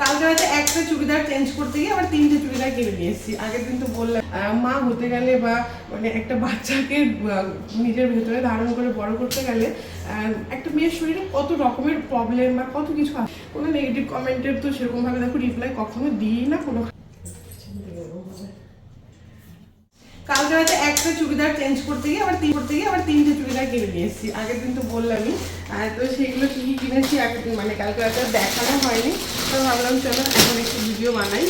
কালকে হয়তো একটা চুড়িদার চেঞ্জ করতে গিয়ে আবার তিনটে চুড়িদার কিনে নিয়ে এসেছি। আগের দিন তো বললাম মা হতে গেলে বা মানে একটা বাচ্চাকে নিজের ভেতরে ধারণ করে বড় করতে গেলে একটা মেয়ের শরীরে কত রকমের প্রবলেম বা কত কিছু কোনো নেগেটিভ কমেন্টের তো সেরকমভাবে দেখো রিপ্লাই কখনো দিই না কোনো কালকে রাতে একটা চুড়িদার চেঞ্জ করতে গিয়ে আবার তিন করতে গিয়ে আবার তিনটে চুড়িদার কিনে নিয়ে এসেছি। আগের দিন তো বললামই। তো সেইগুলো কি কি কিনেছি আগের মানে কালকে রাতে দেখানো হয়নি। তো ভাবলাম চলো এখন একটু ভিডিও বানাই।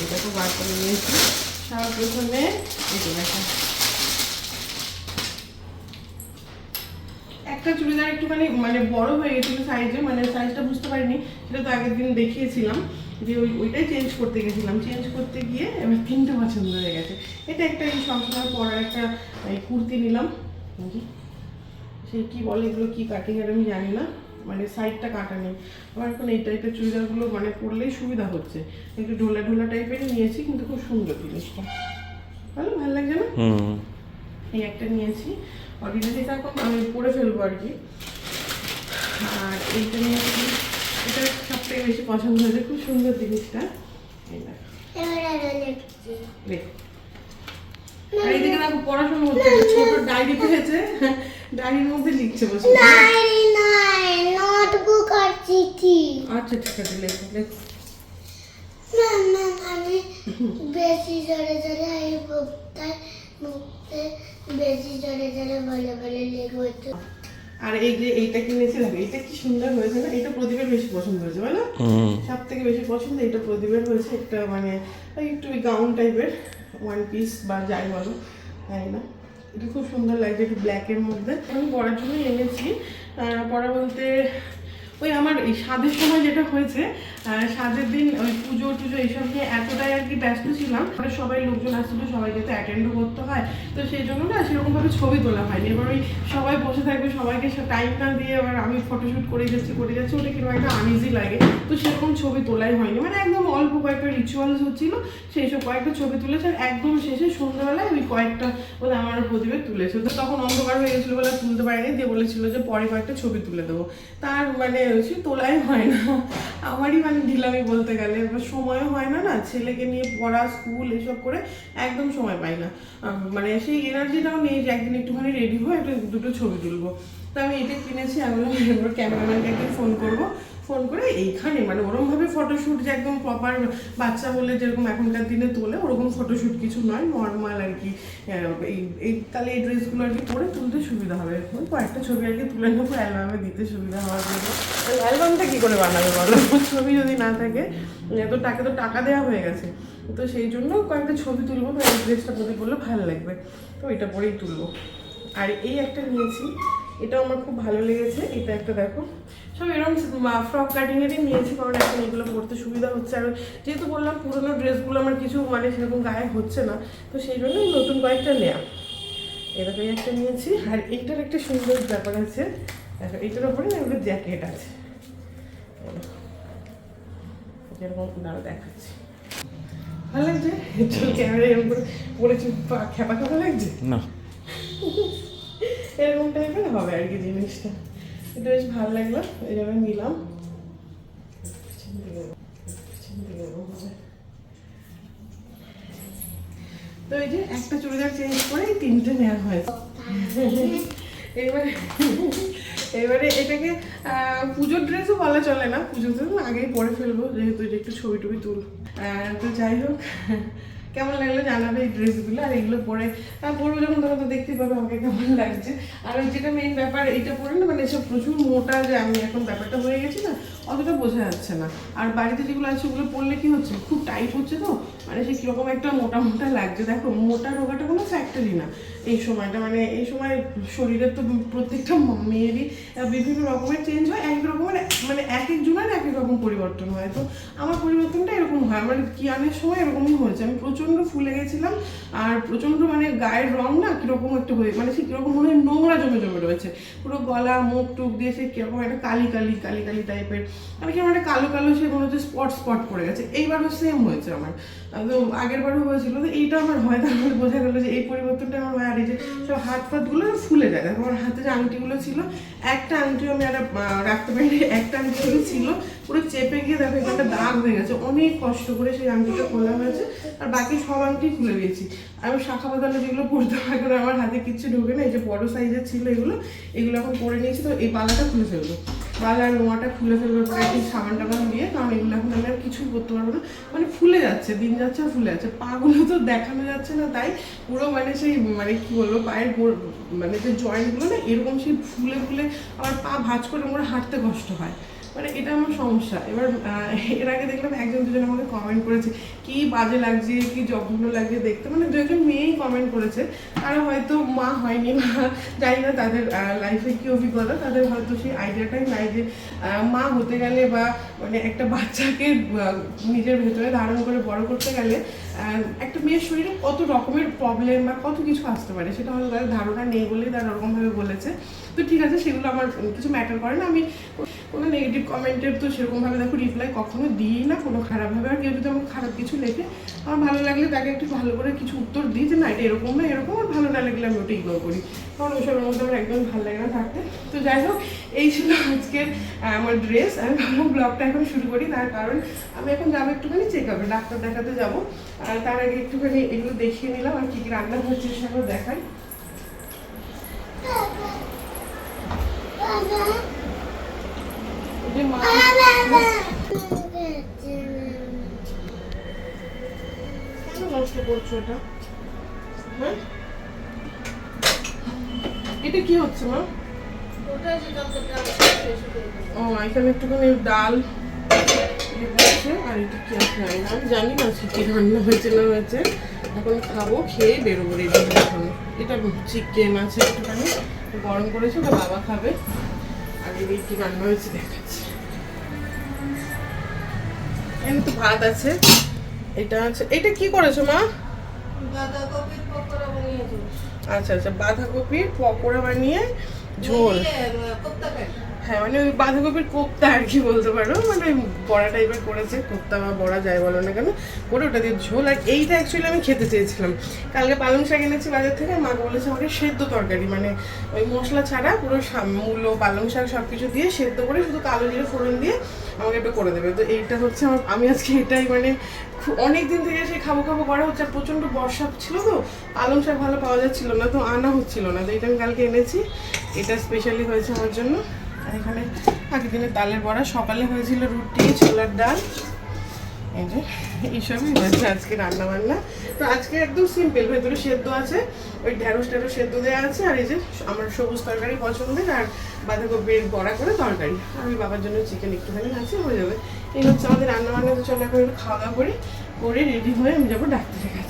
এটা তো বার করে নিয়েছি সব প্রথমে দেখা। একটা চুড়িদার একটুখানি মানে বড় হয়ে গেছিল সাইজে মানে সাইজটা বুঝতে পারিনি, সেটা তো আগের দিন দেখিয়েছিলাম। যে ওই ওইটাই চেঞ্জ করতে গেছিলাম। চেঞ্জ করতে গিয়ে এবার তিনটে পছন্দ হয়ে গেছে। এটা একটা এই সবসময় পরার একটা কুর্তি নিলাম। সেই কি বলে এগুলো কি কাটিং আর আমি জানি না। মানে সাইডটা কাটা নেই। আমার এখন এই টাইপের চুড়িদারগুলো মানে পরলেই সুবিধা হচ্ছে। একটু ঢোলা ঢোলা টাইপের নিয়েছি কিন্তু খুব সুন্দর জিনিসটা। ভালো ভালো লাগছে না? হুম। এই একটা নিয়েছি। অলরেডি এটা এখন আমি পরে ফেলব আর কি। আর এইটা নিয়েছি এটা সব বেশি পছন্দ হয়েছে। খুব সুন্দর জিনিসটা। ছোট বলে বলে লিখব আর এই যে এইটা কিনেছি দেখো এইটা কি সুন্দর হয়েছে না? এটা প্রদীপের বেশি পছন্দ হয়েছে বলো? সব থেকে বেশি পছন্দ এটা প্রদীপের হয়েছে একটা মানে ওই একটু গাউন টাইপের ওয়ান পিস বা যাই বলো তাই না? এটা খুব সুন্দর লাগছে একটু ব্ল্যাকের মধ্যে। আমি পড়ার জন্য এনেছি। পরা বলতে ওই আমার এই স্বাদের সময় যেটা হয়েছে আহ, স্বাদের দিন ওই পুজো টুজো এইসব নিয়ে এতটাই আর কি ব্যস্ত ছিলাম। মানে সবাই লোকজন আসছিল সবাইকে তো অ্যাটেন্ডও করতে হয়। তো সেই জন্য না সেরকমভাবে ছবি তোলা হয়নি। এবার ওই সবাই বসে থাকবে সবাইকে টাইম না দিয়ে এবার আমি ফটোশ্যুট করে যাচ্ছি করে যাচ্ছি ওটা কীরকম একটা আনইজি লাগে। তো সেরকম ছবি তোলাই হয়নি। মানে একদম অল্প কয়েকটা রিচুয়ালস হচ্ছিল সেই সব কয়েকটা ছবি তুলেছে আর একদম শেষে সন্ধ্যাবেলায় ওই কয়েকটা বোধ আমার প্রদীপে তুলেছে। তো তখন অন্ধকার হয়ে গেছিল বলে তুলতে পারিনি। দিয়ে বলেছিল যে পরে কয়েকটা ছবি তুলে দেবো। তার মানে সে তোলাই হয় না। আমারই মানে ঢিলামি বলতে গেলে। এবার সময়ও হয় না না, ছেলেকে নিয়ে পড়া, স্কুল, এসব করে একদম সময় পাই না। মানে সেই এনার্জিটাও নেই যে একদিন একটুখানি রেডি হয়ে একটু দুটো ছবি তুলবো। তো আমি এটা কিনেছি, আমি ক্যামেরাম্যানকে একদিন ফোন করব। ফোন করে এইখানে মানে ওরমভাবে ফটোশ্যুট যে একদম প্রপার বাচ্চা বলে যেরকম এখনকার দিনে তোলে, ওরকম ফটোশ্যুট কিছু নয় নর্মাল আর কি এই এই, তাহলে এই ড্রেসগুলো আর কি পরে তুলতে সুবিধা হবে। এখন কয়েকটা ছবি আর কি তুলে নেব অ্যালবামে দিতে সুবিধা হওয়ার জন্য অ্যালবামটা কী করে বানাবে বলো? ছবি যদি না থাকে তো তাকে তো টাকা দেওয়া হয়ে গেছে। তো সেই জন্য কয়েকটা ছবি তুলবো, তো এই ড্রেসটা প্রতি করলে ভালো লাগবে, তো এটা পরেই তুলবো। আর এই একটা নিয়েছি, এটাও আমার খুব ভালো লেগেছে, এটা একটা দেখো। সব এরকম ফ্রক কাটিংয়েরই নিয়েছি কারণ এখন এগুলো পরতে সুবিধা হচ্ছে। আর যেহেতু বললাম পুরোনো ড্রেসগুলো আমার কিছু মানে সেরকম গায়ে হচ্ছে না তো সেই জন্যই নতুন কয়েকটা নেওয়া এরকম একটা নিয়েছি আর এইটার একটা সুন্দর ব্যাপার আছে। দেখো এইটার ওপরে না এগুলো জ্যাকেট আছে। যেরকম দাঁড়া দেখাচ্ছি। ভালো লাগছে? চল ক্যামেরা এরকম করে পড়েছি লাগছে? না। এরকম টাইপের হবে আর কি জিনিসটা। এটা বেশ ভালো লাগল এই জন্য নিলাম। তো এই যে একটা চুড়িদার চেঞ্জ করে তিনটে নেওয়া হয়েছে। এবারে এবারে এটাকে পুজোর ড্রেসও বলা চলে না পুজোতে আগেই পরে ফেলব, যেহেতু এটা একটু ছবি টবি তুল। তো যাই হোক কেমন লাগল জানাবে এই ড্রেসগুলো আর এগুলো পরে আর পরবো যখন, তখন তো দেখতেই পাবে আমাকে কেমন লাগছে। আর ওই যেটা মেইন ব্যাপার, এইটা পরে না মানে এসব প্রচুর মোটা যে আমি এখন ব্যাপারটা হয়ে গেছি না, অতটা বোঝা যাচ্ছে না। আর বাড়িতে যেগুলো আছে, ওগুলো পরলে কি হচ্ছে? খুব টাইট হচ্ছে তো? মানে সে কীরকম একটা মোটা মোটা লাগছে। দেখো, মোটা রোগাটা কোনো ফ্যাক্টরি না। এই সময়টা মানে এই সময় শরীরের তো প্রত্যেকটা মেয়েরই বিভিন্ন রকমের চেঞ্জ হয়। এক রকমের মানে এক এক জনের এক এক রকম পরিবর্তন হয়। তো আমার পরিবর্তনটা এরকম হয়। মানে আমার কিয়ানের সময় এরকমই হয়েছে। আমি প্রচণ্ড ফুলে গেছিলাম আর প্রচণ্ড মানে গায়ের রং না কীরকম একটু হয়ে মানে সে কীরকম মনে হয় নোংরা জমে জমে রয়েছে। পুরো গলা, মুখ টুক দিয়ে সে কীরকম একটা কালি কালি কালি কালি টাইপের মানে কেমন একটা কালো কালো সে মনে হচ্ছে স্পট স্পট পড়ে গেছে। এইবারও সেম হয়েছে আমার। তো আগের বারও হয়েছিল, তো এইটা আমার হয়। তারপরে বোঝা গেলো যে এই পরিবর্তনটা আমার হয় আর এই যে সব হাত ফাতগুলো ফুলে যায়। আমার হাতে যে আংটিগুলো ছিল, একটা আংটি আমি একটা রাখতে পারি একটা আংটি শুধু ছিল। পুরো চেপে গিয়ে দেখো এখানে একটা দাগ হয়ে গেছে। অনেক কষ্ট করে সেই আংটিটা খোলা হয়েছে আর বাকি সব আংটি খুলে দিয়েছি। আর আমি শাখা বাদালে যেগুলো পরতে হয় করে আমার হাতে কিচ্ছু ঢোকে না, এই যে বড় সাইজের ছিল এগুলো এগুলো এখন পরে নিয়েছি তো এই বালাটা খুলে ফেলব। বালার নোয়াটা খুলে ফেলব একটু সাবান টাবান দিয়ে, কারণ এগুলো এখন আমি আর কিছুই করতে পারব না। মানে ফুলে যাচ্ছে, দিন যাচ্ছে আর ফুলে যাচ্ছে। পাগুলো তো দেখানো যাচ্ছে না, তাই পুরো মানে সেই মানে কি বলব, পায়ের মানে যে জয়েন্টগুলো না, এরকম সেই ফুলে ফুলে আমার পা ভাঁজ করে আমার হাঁটতে কষ্ট হয়। মানে এটা আমার সমস্যা। এবার এর আগে দেখলাম একজন দুজন আমাকে কমেন্ট করেছে, কি বাজে লাগছে, কি জঘন্য লাগছে দেখতে? মানে দু একজন মেয়েই কমেন্ট করেছে। তারা হয়তো মা হয়নি বা জানি না তাদের লাইফে কি অভিজ্ঞতা, তাদের হয়তো সেই আইডিয়াটাই নাই যে মা হতে গেলে বা মানে একটা বাচ্চাকে নিজের ভেতরে ধারণ করে, বড় করতে গেলে একটা মেয়ের শরীরে কত রকমের প্রবলেম বা কত কিছু আসতে পারে, সেটা হয়তো তাদের ধারণা নেই বলেই তারা ওরকমভাবে বলেছে। তো ঠিক আছে, সেগুলো আমার কিছু ম্যাটার করে না। আমি কোনো নেগেটিভ কমেন্টের তো সেরকমভাবে দেখো রিপ্লাই কখনো দিই না, কোনো খারাপভাবে। আর কেউ যদি আমার খারাপ কিছু লেখে, আমার ভালো লাগলে তাকে একটু ভালো করে কিছু উত্তর দিই যে, না, এটা এরকম না, এরকম, আর ভালো না লাগলে আমি ওটা ইগনোর করি। কারণ ওইসবের মধ্যে আমার একদম ভালো লাগে না থাকতে। তো যাই হোক, এই ছিল আজকের আমার ড্রেস আমি ভাবলাম ব্লগটা এখন শুরু করি, তার কারণ আমি এখন যাব একটুখানি চেক আপে ডাক্তার দেখাতে যাব। আর তার আগে একটুখানি এগুলো দেখিয়ে নিলাম, আর কি কি রান্না হচ্ছে সেগুলো দেখাই। নষ্ট হ্যাঁ এটা হচ্ছে ও, এখানে একটুখানি ডাল আর এটা আমি জানি না কি রান্না হয়েছে, না হয়েছে। এখন খাব, খেয়ে বেরোবো এখন। এটা চিকেন আছে একটুখানি, গরম করেছে, ওটা বাবা খাবে। আর এদিকে রান্না হয়েছে, দেখাচ্ছি। এখানে তো ভাত আছে। এটা আছে। এটা কি করেছ মা? আচ্ছা আচ্ছা। বাঁধাকপির পকোড়া বানিয়ে ঝোল। হ্যাঁ মানে ওই বাঁধাকপির কোপ্তা আর কি বলতে পারো। মানে বড়া টাইপের করেছে, কোপ্তা বা বড়া যাই বলো না কেন, করে ওটা দিয়ে ঝোল। আর এইটা অ্যাকচুয়ালি আমি খেতে চেয়েছিলাম। কালকে পালং শাক এনেছি বাজার থেকে, মা বলেছে আমাকে সেদ্ধ তরকারি মানে ওই মশলা ছাড়া পুরো মূলো, পালং শাক সব কিছু দিয়ে সেদ্ধ করে শুধু কালো জিরে ফোড়ন দিয়ে আমাকে একটু করে দেবে। তো এইটা হচ্ছে আমার, আমি আজকে এটাই মানে অনেক দিন থেকে সে খাব খাব করা হচ্ছে, আর প্রচণ্ড বর্ষা ছিল তো, পালং শাক ভালো পাওয়া যাচ্ছিল না, তো আনা হচ্ছিল না। তো এটা আমি কালকে এনেছি, এটা স্পেশালি হয়েছে আমার জন্য। আর এখানে আগের দিনের তালের বড়া, সকালে হয়েছিল রুটি, ছোলার ডাল। এই যে, এইসবই হয়েছে আজকে রান্না বান্না তো আজকে একদম সিম্পল ভেতরে সেদ্ধ আছে, ওই ঢেঁড়স টেঁড়স সেদ্ধ দেওয়া আছে, আর এই যে আমার সবুজ তরকারি পছন্দের, আর বাঁধাকপির বড়া করে তরকারি। আর ওই বাবার জন্য চিকেন একটুখানি আছে হয়ে যাবে। এই হচ্ছে আমাদের রান্না বান্না তো চলো এখন খাওয়া দাওয়া করে করে রেডি হয়ে আমি যাব ডাক্তারের কাছে।